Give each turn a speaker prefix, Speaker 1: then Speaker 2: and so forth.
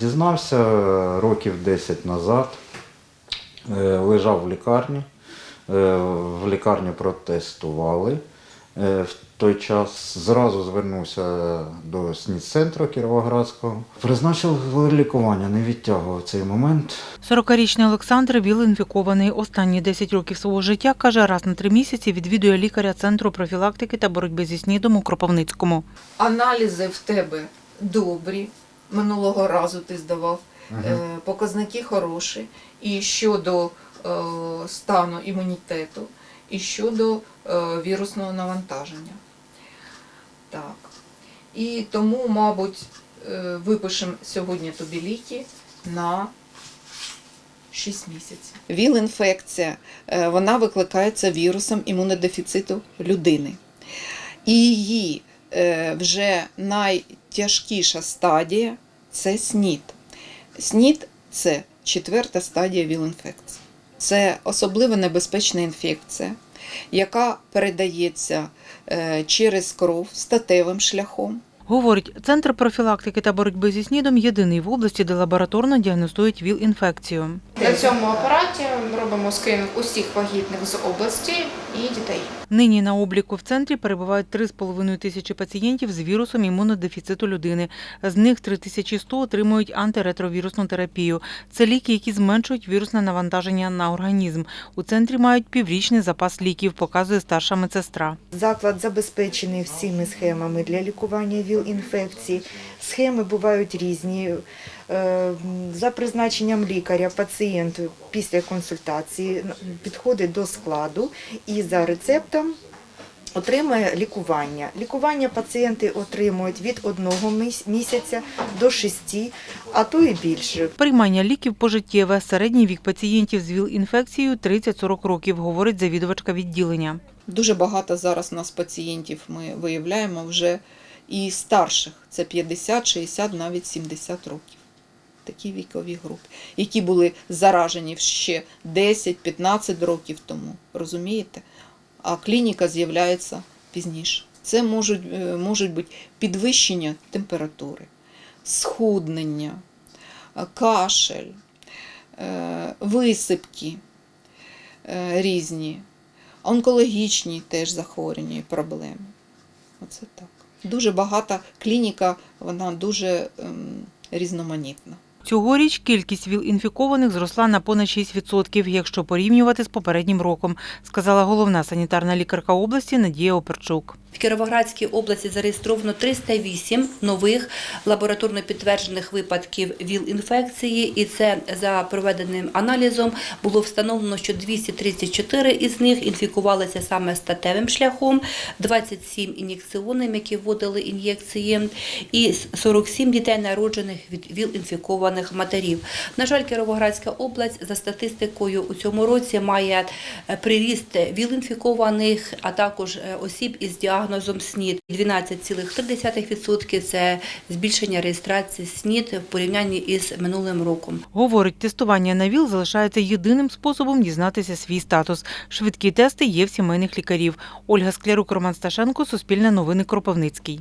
Speaker 1: Дізнався е, років 10 назад, Е, лежав в лікарні. Е, В лікарні протестували. В той час зразу звернувся до СНІД-центру Кіровоградського. Призначив лікування, не відтягував цей момент.
Speaker 2: 40-річний Олександр ВІЛ-інфікований. Останні 10 років свого життя, каже, раз на три місяці відвідує лікаря Центру профілактики та боротьби зі СНІДом у Кропивницькому.
Speaker 3: Аналізи в тебе добрі. Минулого разу ти здавав. Е, Показники хороші. І щодо е, стану імунітету, і щодо е, вірусного навантаження. Так. І тому, мабуть, е, випишемо сьогодні тобі ліки на 6 місяців.
Speaker 4: ВІЛ-інфекція е, вона викликається вірусом імунодефіциту людини. І її е, вже найтяжкіша стадія це СНІД. СНІД це четверта стадія ВІЛ-інфекції. Це особливо небезпечна інфекція, яка передається е, через кров статевим шляхом.
Speaker 2: Говорить, Центр профілактики та боротьби зі СНІДом єдиний в області, де лабораторно діагностують ВІЛ-інфекцію.
Speaker 5: На цьому апараті ми робимо скринінг усіх вагітних з області і дітей.
Speaker 2: Нині на обліку в центрі перебувають 3,5 тисячі пацієнтів з вірусом імунодефіциту людини. З них 3100 отримують антиретровірусну терапію. Це ліки, які зменшують вірусне навантаження на організм. У центрі мають піврічний запас ліків, показує старша медсестра.
Speaker 6: Заклад забезпечений всіми схемами для лікування ВІЛ-інфекцій. Схеми бувають різні. Е, За призначенням лікаря пацієнт після консультації підходить до складу і за рецептом отримує лікування. Лікування пацієнти отримують від одного місяця до шести, а то і більше.
Speaker 2: Приймання ліків пожиттєве. Середній вік пацієнтів з ВІЛ-інфекцією 30-40 років, говорить завідувачка відділення.
Speaker 4: Дуже багато зараз у нас пацієнтів ми виявляємо вже і старших. Це 50, 60, навіть 70 років. Такі вікові групи, які були заражені ще 10-15 років тому. Розумієте? А клініка з'являється пізніше. Це можуть, е, можуть бути підвищення температури, схуднення, е, кашель, е, висипки різні, онкологічні теж захворювання і проблеми. Оце так. Дуже багата клініка, вона дуже ем, різноманітна.
Speaker 2: Цьогоріч кількість ВІЛ-інфікованих зросла на понад 6%, якщо порівнювати з попереднім роком, сказала головна санітарна лікарка області Надія Оперчук.
Speaker 7: В Кіровоградській області зареєстровано 308 нових лабораторно підтверджених випадків ВІЛ-інфекції, і це за проведеним аналізом було встановлено, що 234 із них інфікувалися саме статевим шляхом, 27 ін'єкціонним, які вводили ін'єкції, і 47 дітей народжених від ВІЛ-інфікованих матерів. На жаль, Кіровоградська область за статистикою у цьому році має е, приріст ВІЛ-інфікованих, а також е, осіб із діагнозом СНІД. 12,3% – це збільшення реєстрації СНІД в порівнянні із минулим роком.
Speaker 2: Говорить, тестування на ВІЛ залишається єдиним способом дізнатися свій статус. Швидкі тести є в сімейних лікарів. Ольга Склярук, Роман Сташенко, Суспільне новини Кропивницький.